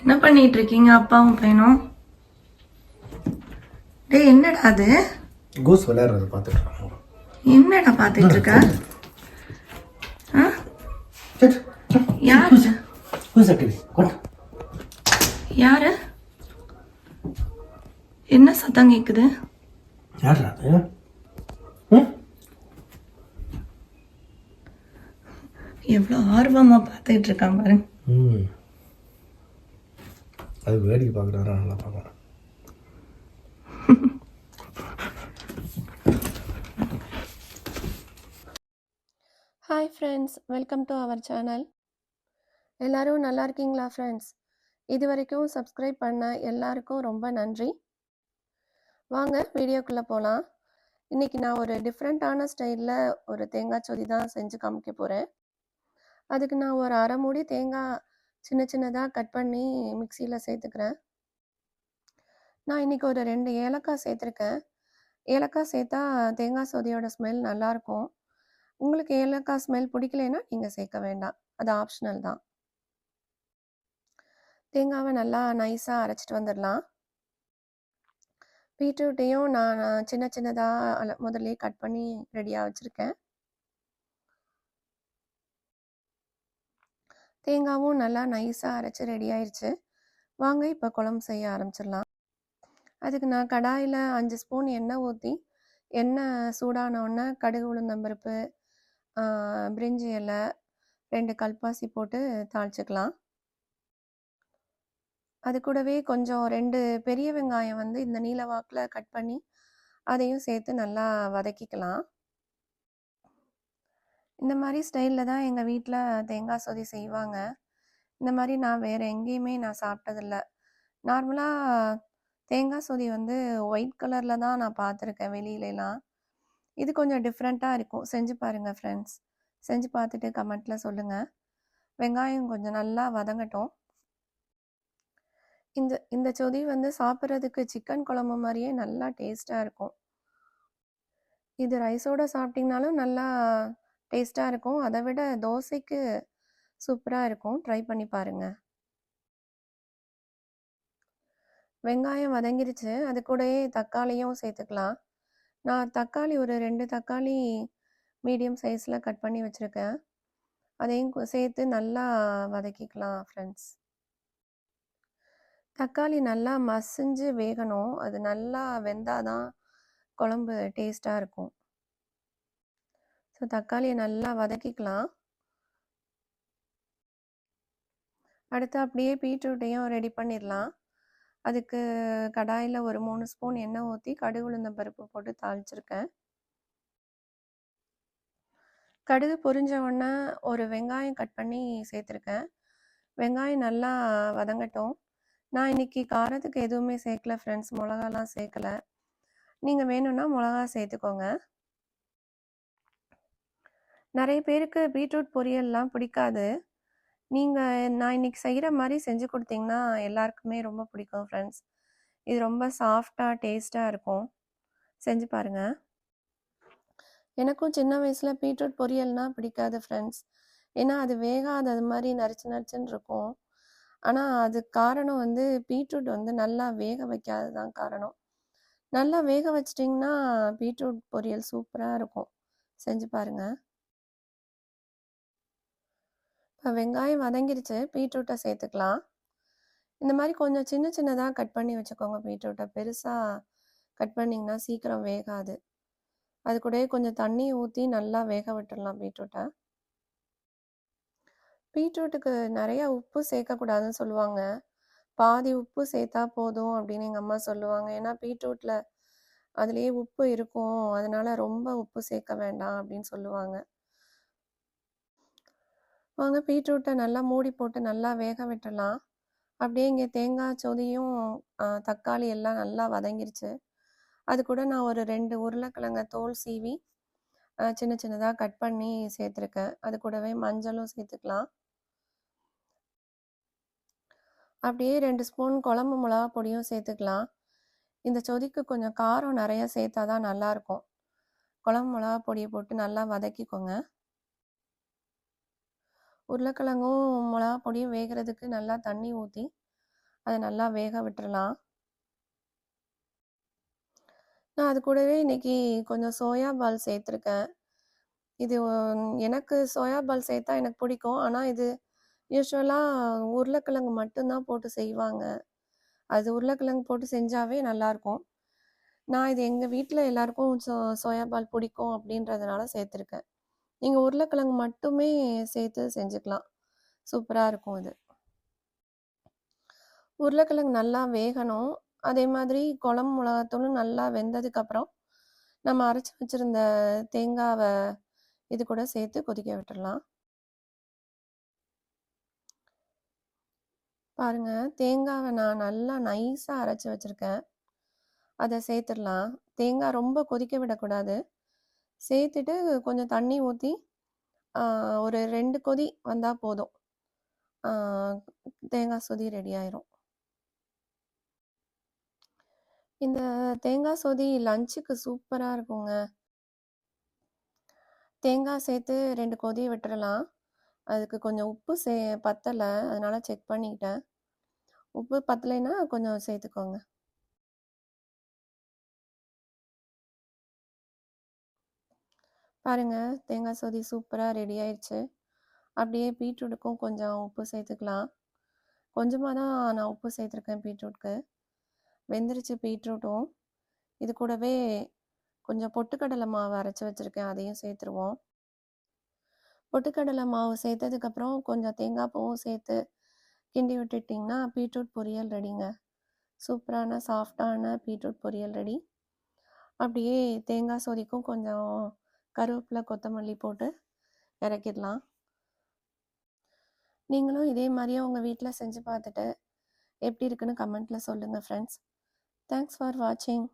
என்ன பண்ணிட்டு இருக்கீங்க அப்பாவும் பையனும்? டேய் என்னடா அது? கோஸ் விளையாடுறத பார்த்துட்டு என்னடா பார்த்துட்டு இருக்க? யாரு? கோஸ் அக்கடி யாரு? என்ன சத்தம் கேக்குது? யார் அது? எவ்வளோ ஆர்வமா பார்த்துட்டு இருக்கான் பாருங்க அது வேடிக்கை பார்க்குறாரா? நல்லா பார்க்கலாம். Hi friends welcome to our channel எல்லோரும் நல்லா இருக்கீங்களா ஃப்ரெண்ட்ஸ் இது வரைக்கும் சப்ஸ்கிரைப் பண்ண எல்லாருக்கும் ரொம்ப நன்றி. வாங்க வீடியோக்குள்ளே போகலாம் இன்றைக்கி நான் ஒரு டிஃப்ரெண்ட்டான ஸ்டைலில் ஒரு தேங்காய் சொதி தான் செஞ்சு காமிக்க போகிறேன் அதுக்கு நான் ஒரு அரை மூடி தேங்காய் சின்ன சின்னதாக கட் பண்ணி மிக்சியில் சேர்த்துக்கிறேன். நான் இன்றைக்கி ஒரு ரெண்டு ஏலக்காய் சேர்த்துருக்கேன். ஏலக்காய் சேர்த்தா தேங்காய் சொதியோட ஸ்மெல் நல்லாயிருக்கும் உங்களுக்கு ஏலக்காய் ஸ்மெல் பிடிக்கலைன்னா நீங்கள் சேர்க்க வேண்டாம். அது ஆப்ஷனல் தான். தேங்காவை நல்லா நைஸாக அரைச்சிட்டு வந்துடலாம். பீட்ரூட்டையும் நான் சின்ன சின்னதாக முதல்ல கட் பண்ணி ரெடியாக வச்சுருக்கேன். தேங்காவும் நல்லா நைஸாக அரைச்சி ரெடி ஆயிடுச்சு வாங்க இப்போ குழம்பு செய்ய ஆரம்பிச்சிடலாம். அதுக்கு நான் கடாயில் அஞ்சு ஸ்பூன் எண்ணெய் ஊற்றி எண்ணெய் சூடான கடுகு உளுந்தம்பருப்பு பிரிஞ்சி இலை ரெண்டு கல்பாசி போட்டு தாளிச்சிக்கலாம். அது கூடவே கொஞ்சம் ரெண்டு பெரிய வெங்காயம் வந்து இந்த நீல வாக்கில் கட் பண்ணி அதையும் சேர்த்து நல்லா வதக்கிக்கலாம். இந்த மாதிரி ஸ்டைலில் தான் எங்கள் வீட்டில் தேங்காய் சொதி செய்வாங்க. இந்த மாதிரி நான் வேறு எங்கேயுமே நான் சாப்பிட்டதில்ல நார்மலாக தேங்காய் சொதி வந்து ஒயிட் கலரில் தான் நான் பார்த்துருக்கேன் வெளியிலலாம். இது கொஞ்சம் டிஃப்ரெண்ட்டாக இருக்கும். செஞ்சு பாருங்கள் ஃப்ரெண்ட்ஸ். செஞ்சு பார்த்துட்டு கமெண்ட்டில் சொல்லுங்கள் வெங்காயம் கொஞ்சம் நல்லா வதங்கட்டும். இந்த இந்த சொதி வந்து சாப்பிட்றதுக்கு சிக்கன் குழம்பு மாதிரியே நல்லா டேஸ்ட்டாக இருக்கும். இது ரைஸோடு சாப்பிட்டிங்கனாலும் நல்லா டேஸ்ட்டாக இருக்கும். அதை விட தோசைக்கு சூப்பராக இருக்கும். ட்ரை பண்ணி பாருங்கள் வெங்காயம் வதங்கிருச்சு. அது கூடயே தக்காளியும் சேர்த்துக்கலாம். நான் தக்காளி ஒரு ரெண்டு தக்காளி மீடியம் சைஸில் கட் பண்ணி வச்சுருக்கேன். அதையும் சேர்த்து நல்லா வதக்கிக்கலாம் ஃப்ரெண்ட்ஸ் தக்காளி நல்லா மசிஞ்சு வேகணும். அது நல்லா வெந்தாதான் குழம்பு டேஸ்ட்டாக இருக்கும். ஸோ தக்காளியை நல்லா வதக்கிக்கலாம். அடுத்து அப்படியே பீட்ரூட்டையும் ரெடி பண்ணிடலாம். அதுக்கு கடாயில் ஒரு மூணு ஸ்பூன் எண்ணெய் ஊற்றி கடுகு உளுந்தம் பருப்பு போட்டு தாளிச்சிருக்கேன். கடுகு பொரிஞ்ச உடனே ஒரு வெங்காயம் கட் பண்ணி சேர்த்துருக்கேன். வெங்காயம் நல்லா வதங்கட்டும். நான் இன்னைக்கு காரத்துக்கு எதுவுமே சேர்க்கல ஃப்ரெண்ட்ஸ் மிளகாலாம் சேர்க்கல. நீங்கள் வேணும்னா மிளகா சேர்த்துக்கோங்க. நிறைய பேருக்கு பீட்ரூட் பொரியல்லாம் பிடிக்காது. நீங்கள் நான் இன்னைக்கு செய்கிற மாதிரி செஞ்சு கொடுத்தீங்கன்னா எல்லாருக்குமே ரொம்ப பிடிக்கும் ஃப்ரெண்ட்ஸ் இது ரொம்ப சாஃப்டாக டேஸ்ட்டாக இருக்கும். செஞ்சு பாருங்கள் எனக்கும் சின்ன வயசில் பீட்ரூட் பொரியல்னா பிடிக்காது ஃப்ரெண்ட்ஸ் ஏன்னா அது வேகாதது மாதிரி நரிச்சு நரிச்சுன்னு இருக்கும். ஆனால் அது காரணம் வந்து பீட்ரூட் வந்து நல்லா வேக வைக்காது தான் காரணம். நல்லா வேக வச்சிட்டிங்கன்னா பீட்ரூட் பொரியல் சூப்பராக இருக்கும். செஞ்சு பாருங்கள் இப்போ வெங்காயம் வதங்கிருச்சு பீட்ரூட்டை சேர்த்துக்கலாம். இந்த மாதிரி கொஞ்சம் சின்ன சின்னதாக கட் பண்ணி வச்சுக்கோங்க பீட்ரூட்டை. பெருசாக கட் பண்ணிங்கன்னா சீக்கிரம் வேகாது. அது கூடயே கொஞ்சம் தண்ணி ஊற்றி நல்லா வேக விட்டுடலாம் பீட்ரூட்டை. பீட்ரூட்டுக்கு நிறைய உப்பு சேர்க்கக்கூடாதுன்னு சொல்லுவாங்க. பாதி உப்பு சேர்த்தா போதும் அப்படின்னு எங்கள் அம்மா சொல்லுவாங்க. ஏன்னா பீட்ரூட்டில் அதுலேயே உப்பு இருக்கும். அதனால ரொம்ப உப்பு சேர்க்க வேண்டாம் அப்படின்னு சொல்லுவாங்க. வாங்க பீட்ரூட்டை நல்லா மூடி போட்டு நல்லா வேக விட்டுடலாம். அப்படியே இங்கே தேங்காய் சொதியும் தக்காளி எல்லாம் நல்லா வதங்கிருச்சு. அது கூட நான் ஒரு ரெண்டு உருளைக்கிழங்க தோல் சீவி சின்ன சின்னதாக கட் பண்ணி சேர்த்துருக்கேன். அது கூடவே மஞ்சளும் சேர்த்துக்கலாம். அப்படியே ரெண்டு ஸ்பூன் குழம்பு மிளகா பொடியும் சேர்த்துக்கலாம். இந்த சொதிக்கு கொஞ்சம் காரம் நிறைய சேர்த்தா தான் நல்லாயிருக்கும் குழம்பு மிளகா பொடியை போட்டு நல்லா வதக்கிக்கோங்க. உருளைக்கிழங்கும் மிளகா பொடியும் வேகிறதுக்கு நல்லா தண்ணி ஊற்றி அதை நல்லா வேக விட்டுறலாம். நான் அது கூடவே இன்னைக்கு கொஞ்சம் சோயா பால் சேர்த்துருக்கேன். இது எனக்கு சோயா பால் சேர்த்தா எனக்கு பிடிக்கும். ஆனால் இது யூஸ்வலாக உருளைக்கிழங்கு மட்டும்தான் போட்டு செய்வாங்க. அது உருளைக்கிழங்கு போட்டு செஞ்சாவே நல்லாயிருக்கும் நான் இது எங்கள் வீட்டில் எல்லாருக்கும் சோ சோயா பால் பிடிக்கும் அப்படின்றதுனால சேர்த்துருக்கேன். நீங்கள் உருளைக்கிழங்கு மட்டுமே சேர்த்து செஞ்சுக்கலாம். சூப்பராக இருக்கும் இது. உருளைக்கிழங்கு நல்லா வேகணும். அதே மாதிரி குழம்பு மிளகாத்தூளும் நல்லா வெந்ததுக்கப்புறம் நம்ம அரைச்சி வச்சுருந்த தேங்காவை இது கூட சேர்த்து கொதிக்க விட்டுடலாம் பாருங்க தேங்காவை நான் நல்லா நைஸாக அரைச்சி வச்சுருக்கேன். அதை சேர்த்துடலாம். தேங்காய் ரொம்ப கொதிக்க விடக்கூடாது. சேர்த்துட்டு கொஞ்சம் தண்ணி ஊற்றி ஒரு ரெண்டு கொதி வந்தால் போதும். தேங்காய் சொதி ரெடி ஆயிரும். இந்த தேங்காய் சொதி லஞ்சுக்கு சூப்பராக இருக்குங்க. தேங்காய் சேர்த்து ரெண்டு கொதி விட்டுறலாம். அதுக்கு கொஞ்சம் உப்பு சே பத்தலை. அதனால செக் பண்ணிக்கிட்டேன். உப்பு பத்தலைன்னா கொஞ்சம் சேர்த்துக்கோங்க. பாருங்க தேங்காய் சொதி சூப்பராக ரெடி ஆயிடுச்சு அப்படியே பீட்ரூட்டுக்கும் கொஞ்சம் உப்பு சேர்த்துக்கலாம். கொஞ்சமாக தான் நான் உப்பு சேர்த்துருக்கேன் பீட்ரூட்க்கு. வெந்துருச்சு பீட்ரூட்டும். இது கூடவே கொஞ்சம் பொட்டுக்கடலை மாவு அரைச்சி வச்சுருக்கேன் அதையும் சேர்த்துருவோம். பொட்டுக்கடலை மாவு சேர்த்ததுக்கப்புறம் கொஞ்சம் தேங்காய் பூவும் சேர்த்து கிண்டி விட்டுட்டிங்கன்னா பீட்ரூட் பொரியல் ரெடிங்க. சூப்பரான சாஃப்டான பீட்ரூட் பொரியல் ரெடி. அப்படியே தேங்காய் சொதிக்கும் கொஞ்சம் கருவேப்பிலை கொத்தமல்லி போட்டு இறக்கிடலாம். நீங்களும் இதே மாதிரியே உங்கள் வீட்டில் செஞ்சு பார்த்துட்டு எப்படி இருக்குன்னு கமெண்ட்டில் சொல்லுங்கள் ஃப்ரெண்ட்ஸ் தேங்க்ஸ் ஃபார் வாட்சிங்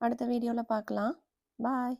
அடுத்த வீடியோவில் பார்க்கலாம். பாய்